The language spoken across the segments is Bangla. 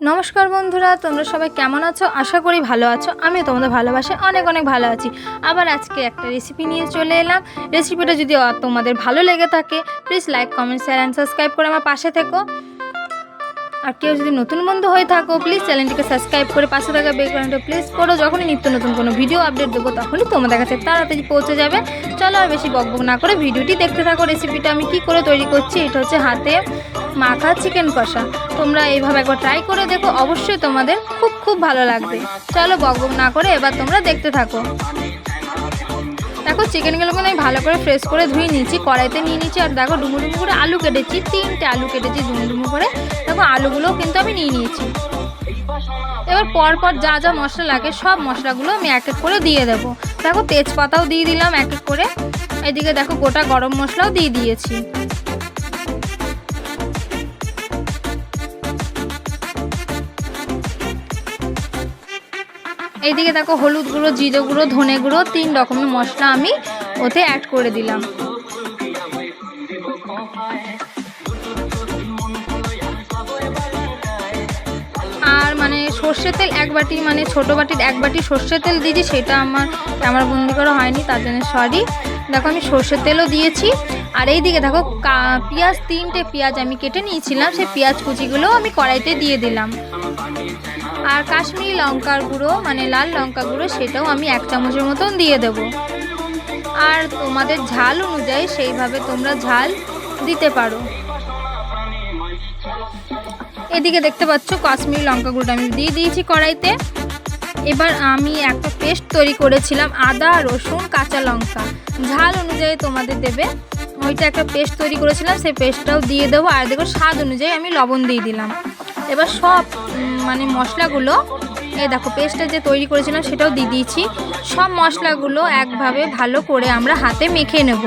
নমস্কার বন্ধুরা, তোমরা সবাই কেমন আছো? আশা করি ভালো আছো। আমি তোমাদের ভালোবাসে অনেক অনেক ভালো আছি। আবার আজকে একটা রেসিপি নিয়ে চলে এলাম। রেসিপিটা যদি তোমাদের ভালো লেগে থাকে please like comment share and subscribe করে আমার পাশে থেকো। আর কেউ যদি নতুন বন্ধু হয়ে থাকো প্লিজ চ্যানেলটিকে সাবস্ক্রাইব করে পাশে থাকা বেলকনটা প্লিজ করো। যখনই নিত্য নতুন কোনো ভিডিও আপডেট দেবো, তখনই তোমাদের কাছে তাড়াতাড়ি পৌঁছে যাবে। চলো আর বেশি বকবক না করে ভিডিওটি দেখতে থাকো। রেসিপিটা আমি কি করে তৈরি করছি, এটা হচ্ছে হাতে মাখা চিকেন কষা। তোমরা এইভাবে একবার ট্রাই করে দেখো, অবশ্যই তোমাদের খুব খুব ভালো লাগবে। চলো বকবক না করে এবার তোমরা দেখতে থাকো। দেখো চিকেনগুলোকে আমি ভালো করে ফ্রেশ করে ধুয়ে নিয়েছি, কড়াইতে নিয়ে নিয়েছি, আর দেখো ডুমু ডুমু করে আলু কেটেছি, তিনটে আলু কেটেছি ডুমু ডুমু করে। দেখো আলুগুলোও কিন্তু আমি নিয়ে নিয়েছি। এবার পরপর পর যা যা মশলা লাগে, সব মশলাগুলো আমি এক এক করে দিয়ে দেবো। দেখো তেজপাতাও দিয়ে দিলাম এক এক করে। এদিকে দেখো গোটা গরম মশলাও দিয়ে দিয়েছি। এইদিকে দেখো হলুদ গুঁড়ো, জিরে গুঁড়ো, ধনে গুঁড়ো, তিন রকমের মশলা আমি ওতে অ্যাড করে দিলাম। আর মানে সর্ষের তেল এক বাটি মানে ছোট বাটির এক বাটি সর্ষের তেল দিয়েছি, সেটা আমার আমার বন্দি করা হয়নি, তার জন্য সরি দেখো আমি সর্ষের তেলও দিয়েছি। আর এই দিকে দেখো পেঁয়াজ তিনটে পেঁয়াজ আমি কেটে নিয়েছিলাম, সেই পেঁয়াজ কুচিগুলোও আমি কড়াইতে দিয়ে দিলাম। আর কাশ্মীরি লঙ্কার গুঁড়ো মানে লাল লঙ্কা গুঁড়ো, সেটাও আমি এক চামচের মতন দিয়ে দেব। আর তোমাদের ঝাল অনুযায়ী সেইভাবে তোমরা ঝাল দিতে পারো। এদিকে দেখতে পাচ্ছ, কাশ্মীরি লঙ্কা গুঁড়োটা আমি দিয়ে দিয়েছি কড়াইতে। এবার আমি একটা পেস্ট তৈরি করেছিলাম, আদা, রসুন, কাঁচা লঙ্কা। ঝাল অনুযায়ী তোমাদের দেবে। ওইটা একটা পেস্ট তৈরি করেছিলাম, সেই পেস্টটাও দিয়ে দেবো। আর দেখো, স্বাদ অনুযায়ী আমি লবণ দিয়ে দিলাম। এবার সব মানে মশলাগুলো এ দেখো পেস্টটা যে তৈরি করেছিলাম সেটাও দিয়ে দিয়েছি। সব মশলাগুলো একভাবে ভালো করে আমরা হাতে মেখে নেব।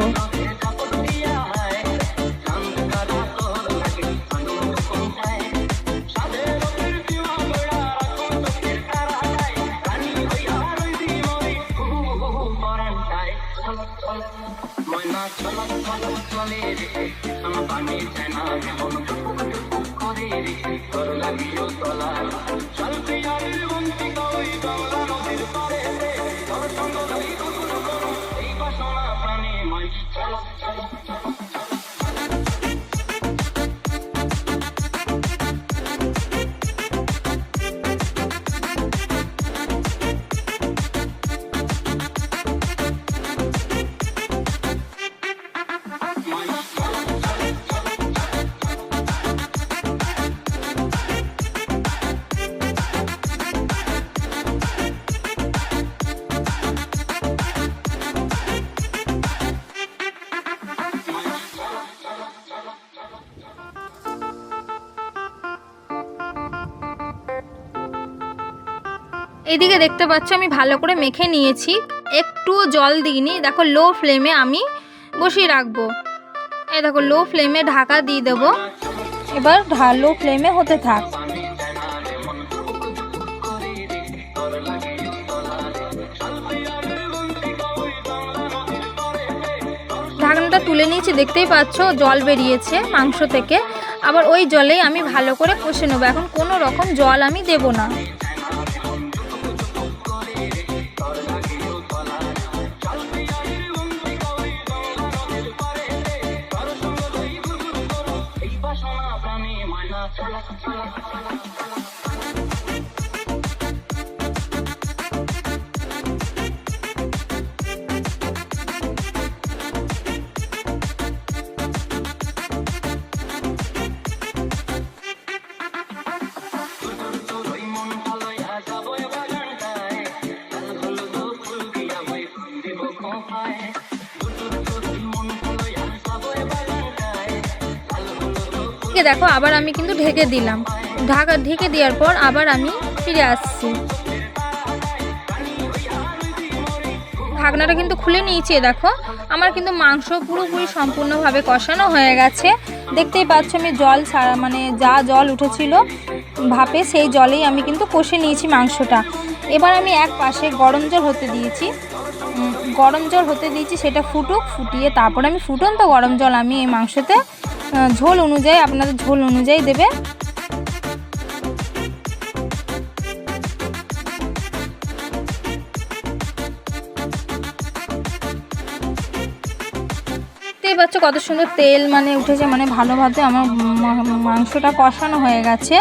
ভালো চলে রে পানি চেনা রে তোর চলতে আর বন্তি কই বাংলা এদিকে দেখতে পাচ্ছ, আমি ভালো করে মেখে নিয়েছি। একটু জল দিইনি। দেখো লো ফ্লেমে আমি বসিয়ে রাখব। এই দেখো লো ফ্লেমে ঢাকা দিয়ে দেবো। এবার লো ফ্লেমে হতে থাক। ঢাকনাটা তুলে নিয়েছি, দেখতেই পাচ্ছ, জল বেরিয়েছে মাংস থেকে। আবার ওই জলেই আমি ভালো করে কষে নেব। এখন কোনো রকম জল আমি দেব না। 啊。ঢেকে দেখো, আবার আমি কিন্তু ঢেকে দিলাম। ঢাকা ঢেকে দেওয়ার পর আবার আমি ফিরে আসছি। ঢাকনাটা কিন্তু খুলে নিয়েছি দেখো। আমার কিন্তু মাংস পুরোপুরি সম্পূর্ণভাবে কষানো হয়ে গেছে। দেখতেই পাচ্ছ আমি জল ছাড়া মানে যা জল উঠেছিল ভাপে, সেই জলেই আমি কিন্তু কষে নিয়েছি মাংসটা। এবার আমি এক পাশে গরম জল হতে দিয়েছি। গরম জল হতে দিয়েছি, সেটা ফুটুক, ফুটিয়ে তারপর আমি ফুটন্ত গরম জল আমি এই মাংসতে ঝোল অনুযায়ী, আপনাদের ঝোল অনুযায়ী দেবে। দেখতেই কত সুন্দর তেল মানে উঠেছে মানে ভালোভাবে আমার মাংসটা কষানো হয়ে গেছে।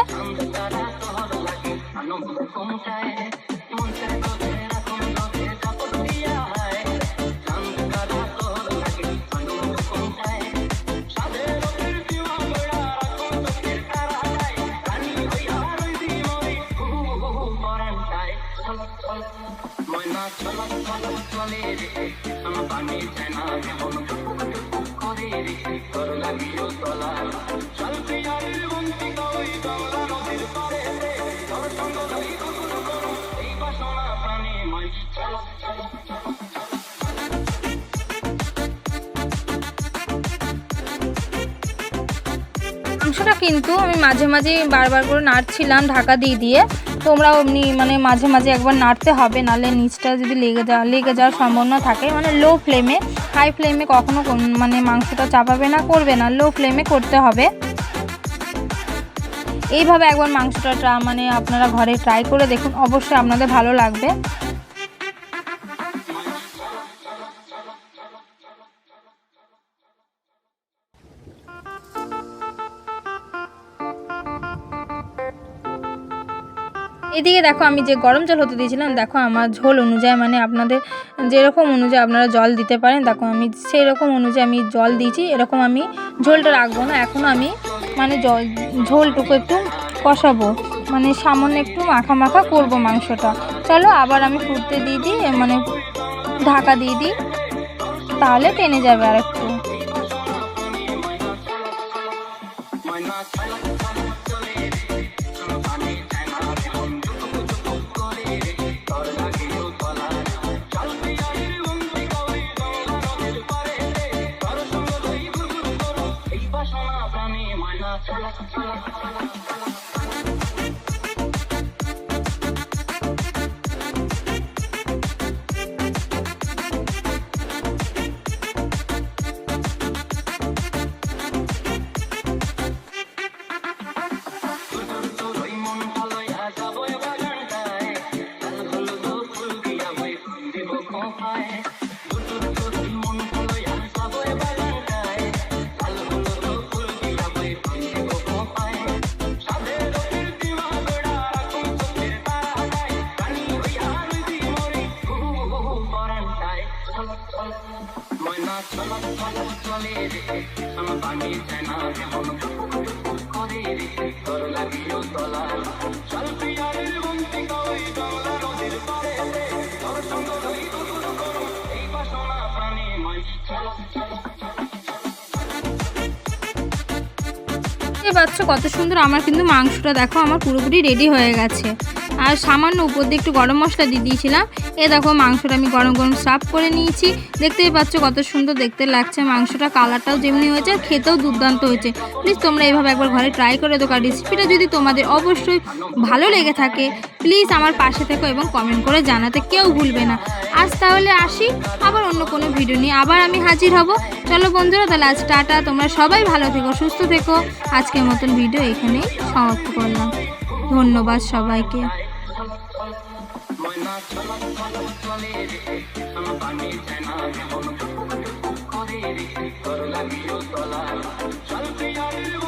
মাংসটা কিন্তু আমি মাঝে মাঝে বারবার করে নাড়ছিলাম, ঢাকা দিয়ে দিয়ে। তোমরাও এমনি মানে মাঝে মাঝে একবার নাড়তে হবে, নাহলে নিচটা যদি লেগে যাওয়া লেগে যাওয়ার সম্ভাবনা থাকে মানে লো ফ্লেমে হাই ফ্লেমে কখনো মানে মাংসটা চাপাবে না, করবে না লো ফ্লেমে করতে হবে। এইভাবে একবার মাংসটা মানে আপনারা ঘরে ট্রাই করে দেখুন, অবশ্যই আপনাদের ভালো লাগবে। এদিকে দেখো আমি যে গরম জল হতে দিয়েছিলাম, দেখো আমার ঝোল অনুযায়ী মানে আপনাদের যেরকম অনুযায়ী আপনারা জল দিতে পারেন, দেখো আমি সেই রকম অনুযায়ী আমি জল দিয়েছি, এরকম আমি ঝোলটা রাখব না এখনও আমি মানে জল, ঝোলটুকু একটু কষাবো মানে সামান্য একটু মাখা মাখা করব মাংসটা। চলো আবার আমি ফুটতে দিয়ে দিই মানে ঢাকা দিয়ে দিই, তাহলে টেনে যাবে আর একটু Wow. পাচ্ছ কত সুন্দর আমার কিন্তু মাংসটা দেখো আমার পুরোপুরি রেডি হয়ে গেছে। আর সামান্য উপর দিয়ে একটু গরম মশলা দিয়ে দিয়েছিলাম। এ দেখো মাংসটা আমি গরম গরম সাফ করে নিয়েছি। দেখতেই পাচ্ছ কত সুন্দর দেখতে লাগছে মাংসটা, কালারটাও যেমনি হয়েছে আর খেতেও দুর্দান্ত হয়েছে। প্লিজ তোমরা এভাবে একবার ঘরে ট্রাই করে আর রেসিপিটা যদি তোমাদের অবশ্যই ভালো লেগে থাকে প্লিজ আমার পাশে থেকো এবং কমেন্ট করে জানাতে কেউ ভুলবে না। আজ তাহলে আসি, আবার অন্য কোনো ভিডিও নিয়ে আবার আমি হাজির হব। চলো বন্ধুরা, তাহলে আজ টাটা। তোমরা সবাই ভালো থেকো, সুস্থ থেকো। আজকের মতন ভিডিও এখানেই সমাপ্ত করলাম। ধন্যবাদ সবাইকে। চলন চলন চলে রেখে চল পানি চেনা কেমন করে রেখে তোর লাগিও চল প্রিয়ার